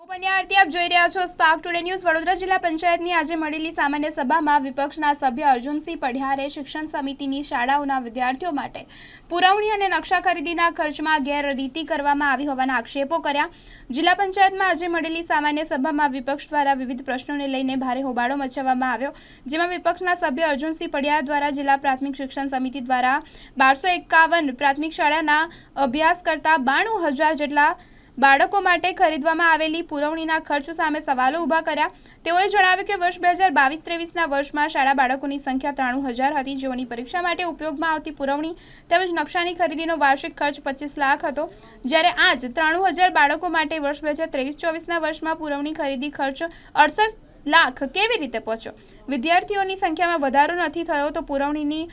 હું પંડ્યા આરતી આપ જોઈ રહ્યા છો સ્પાર્ક ટુડે ન્યૂઝ વડોદરા જિલ્લા પંચાયતની આજે મળેલી સામાન્ય સભામાં વિપક્ષના સભ્ય અર્જુનસિંહ પઢિયારે શિક્ષણ સમિતિની શાળાઓના વિદ્યાર્થીઓ માટે પુરવણી અને નકશા ખરીદીના ખર્ચમાં ગેરરીતિ કરવામાં આવી હોવાના આક્ષેપો કર્યા. જિલ્લા પંચાયતમાં આજે મળેલી સામાન્ય સભામાં વિપક્ષ દ્વારા વિવિધ પ્રશ્નોને લઈને ભારે હોબાળો મચાવવામાં આવ્યો. જેમાં વિપક્ષના સભ્ય અર્જુનસિંહ પઢિયાર દ્વારા જિલ્લા પ્રાથમિક શિક્ષણ સમિતિ દ્વારા બારસો એકાવન પ્રાથમિક શાળાના અભ્યાસ કરતા બાણું હજાર જેટલા બાળકો માટે ખરીદવામાં આવેલી પુરવણીના ખર્ચ સામે સવાલો ઊભા કર્યા. તેઓએ જણાવ્યું કે વર્ષ બે હજાર બાવીસ ત્રેવીસના વર્ષમાં શાળા બાળકોની સંખ્યા ત્રાણું હજાર હતી. જેઓની પરીક્ષા માટે ઉપયોગમાં આવતી પુરવણી તેમજ નકશાની ખરીદીનો વાર્ષિક ખર્ચ પચીસ લાખ હતો. જ્યારે આજ ત્રાણું હજાર બાળકો માટે વર્ષ બે હજાર ત્રેવીસ ચોવીસના વર્ષમાં પુરવણી ખરીદી ખર્ચ અડસઠ લાખ કેવી રીતે પહોંચ્યો? વિદ્યાર્થીઓની સંખ્યામાં વધારો નથી થયો તો પુરવણીની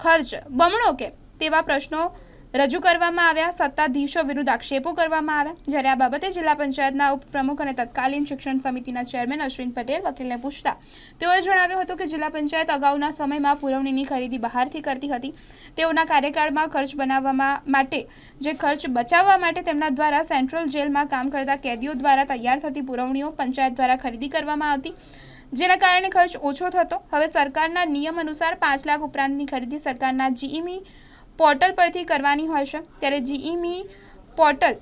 ખર્ચ બમણો કે? તેવા પ્રશ્નો રજૂ કરવામાં આવ્યા, સત્તાધીશો વિરુદ્ધ આક્ષેપો કરવામાં આવ્યા. જ્યારે આ બાબતે જિલ્લા પંચાયતના ઉપપ્રમુખ અને તત્કાલીન શિક્ષણ સમિતિના ચેરમેન અશ્વિન પટેલ વકીલને પૂછતા, તેઓએ જણાવ્યું હતું કે જિલ્લા પંચાયત અગાઉના સમયમાં પુરવણીની ખરીદી બહારથી કરતી હતી. તેઓના કાર્યકાળમાં ખર્ચ બનાવવામાં માટે, જે ખર્ચ બચાવવા માટે તેમના દ્વારા સેન્ટ્રલ જેલમાં કામ કરતા કેદીઓ દ્વારા તૈયાર થતી પુરવણીઓ પંચાયત દ્વારા ખરીદી કરવામાં આવતી. જેના કારણે ખર્ચ ઓછો થતો, હવે સરકારના નિયમ અનુસાર પાંચ લાખ ઉપરાંતની ખરીદી સરકારના જીઈમી પોર્ટલ પરથી કરવાની હોય છે. ત્યારે જીઈમી પોર્ટલ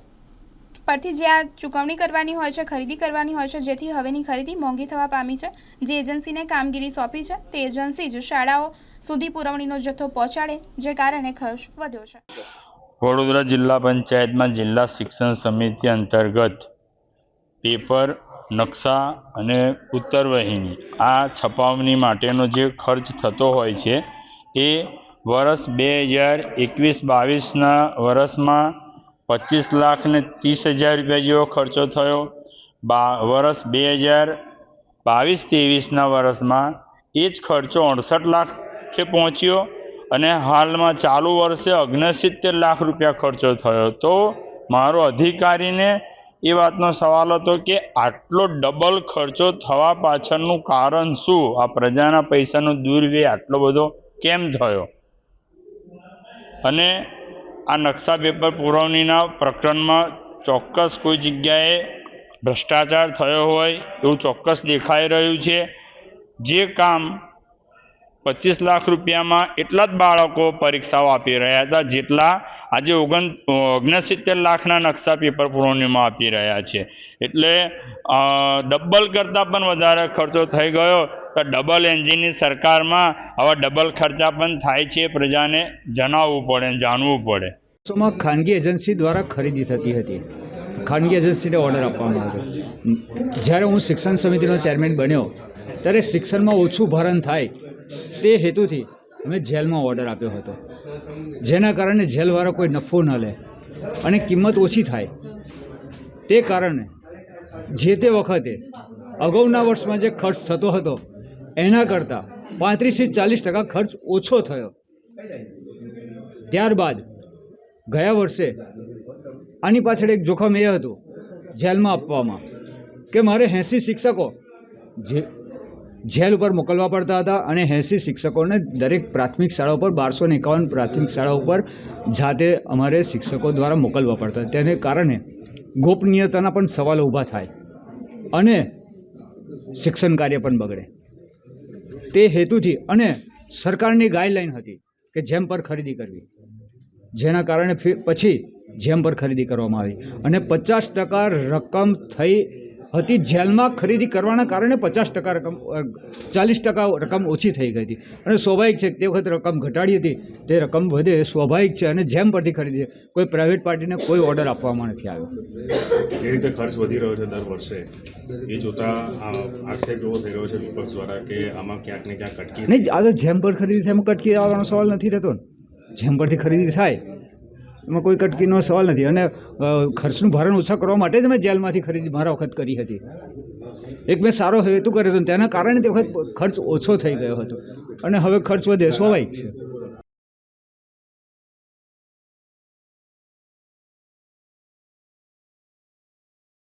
પરથી જે આ ચૂકવણી કરવાની હોય છે, ખરીદી કરવાની હોય છે, જેથી હવેની ખરીદી મોંઘી થવા પામી છે. જે એજન્સીને કામગીરી સોંપી છે, તે એજન્સી જ શાળાઓ સુધી પુરવણીનો જથ્થો પહોંચાડે, જે કારણે ખર્ચ વધ્યો છે. વડોદરા જિલ્લા પંચાયતમાં જિલ્લા શિક્ષણ સમિતિ અંતર્ગત પેપર, નકશા અને ઉત્તરવહિની આ છપાવણી માટેનો જે ખર્ચ થતો હોય છે, એ વર્ષ બે હજાર એકવીસ બાવીસના વર્ષમાં પચીસ લાખ ને ત્રીસ હજાર રૂપિયા જેવો ખર્ચો થયો. બા, વર્ષ બે હજાર બાવીસ ત્રેવીસના વર્ષમાં એ જ ખર્ચો અડસઠ લાખે પહોંચ્યો અને હાલમાં ચાલુ વર્ષે ઓગણસિત્તેર લાખ રૂપિયા ખર્ચો થયો. તો મારો અધિકારીને એ વાતનો સવાલ હતો કે આટલો ડબલ ખર્ચો થવા પાછળનું કારણ શું? આ પ્રજાના પૈસાનો દુર્વ્યય આટલો બધો કેમ થયો? અને આ નકશા પેપર પુરવણીના પ્રકરણમાં ચોક્કસ કોઈ જગ્યાએ ભ્રષ્ટાચાર થયો હોય એવું ચોક્કસ દેખાઈ રહ્યું છે. જે કામ પચીસ લાખ રૂપિયામાં એટલા જ બાળકો પરીક્ષાઓ આપી રહ્યા હતા, જેટલા આજે ઓગણ, ઓગણસિત્તેર લાખના નકશા પેપર પુરવણીમાં આપી રહ્યા છે. એટલે ડબ્બલ કરતાં પણ વધારે ખર્ચો થઈ ગયો. તો ડબલ એન્જિનની સરકારમાં આવા ડબલ ખર્ચા પણ થાય છે, પ્રજાને જણાવવું પડે જાણવું પડે. વર્ષોમાં ખાનગી એજન્સી દ્વારા ખરીદી થતી હતી. ખાનગી એજન્સીને ઓર્ડર આપવામાં આવ્યો. જ્યારે હું શિક્ષણ સમિતિનો ચેરમેન બન્યો, ત્યારે શિક્ષણમાં ઓછું ભારણ થાય તે હેતુથી અમે જેલમાં ઓર્ડર આપ્યો હતો. જેના કારણે જેલવાળા કોઈ નફો ન લે અને કિંમત ઓછી થાય. તે કારણે જે તે વખતે અગાઉના વર્ષમાં જે ખર્ચ થતો હતો એના કરતાં પાંત્રીસથી ચાલીસ ટકા ખર્ચ ઓછો થયો. ત્યારબાદ ગયા વર્ષે આની પાછળ એક જોખમ એ હતું જેલમાં આપવામાં કે મારે એંસી શિક્ષકો જે જેલ ઉપર મોકલવા પડતા હતા અને એંસી શિક્ષકોને દરેક પ્રાથમિક શાળા ઉપર બારસો ને એકાવન પ્રાથમિક શાળા ઉપર જાતે અમારે શિક્ષકો દ્વારા મોકલવા પડતા તેને કારણે ગોપનીયતાના પણ સવાલો ઊભા થાય અને શિક્ષણ કાર્ય પણ બગડે. તે હેતુથી અને સરકારની ગાઈડલાઈન હતી કે જેમ પર ખરીદી કરવી. જેના કારણે પછી જેમ પર ખરીદી કરવામાં આવી. અને પચાસ ટકા રકમ થઈ હતી. જેલમાં ખરીદી કરવાના કારણે પચાસ ટકા રકમ ચાલીસ ટકા રકમ ઓછી થઈ ગઈ હતી. અને સ્વાભાવિક છે તે વખત રકમ ઘટાડી હતી. તે રકમ વધે સ્વાભાવિક છે અને જેમ પરથી ખરીદી કોઈ પ્રાઇવેટ પાર્ટીને કોઈ ઓર્ડર આપવામાં નથી આવ્યો. જે રીતે ખર્ચ વધી રહ્યો છે દર વર્ષે એ જોતા આક્ષેપ એવો થઈ રહ્યો છે વિપક્ષ દ્વારા કે આમાં ક્યાંક ને ક્યાંક કટકી નહીં આ તો જેમ પર ખરીદી થાય એમાં કટકી આવવાનો સવાલ નથી રહેતો જેમ પરથી ખરીદી થાય એમાં કોઈ કટકીનો સવાલ નથી. અને ખર્ચનું ભારણ ઓછા કરવા માટે જ મેં જેલમાંથી ખરીદી, મારા વખત કરી હતી. એક મેં સારો હેતુ કર્યો હતો તેના કારણે તે વખત ખર્ચ ઓછો થઈ ગયો હતો. અને હવે ખર્ચ વધે, સ્વાભાવિક છે.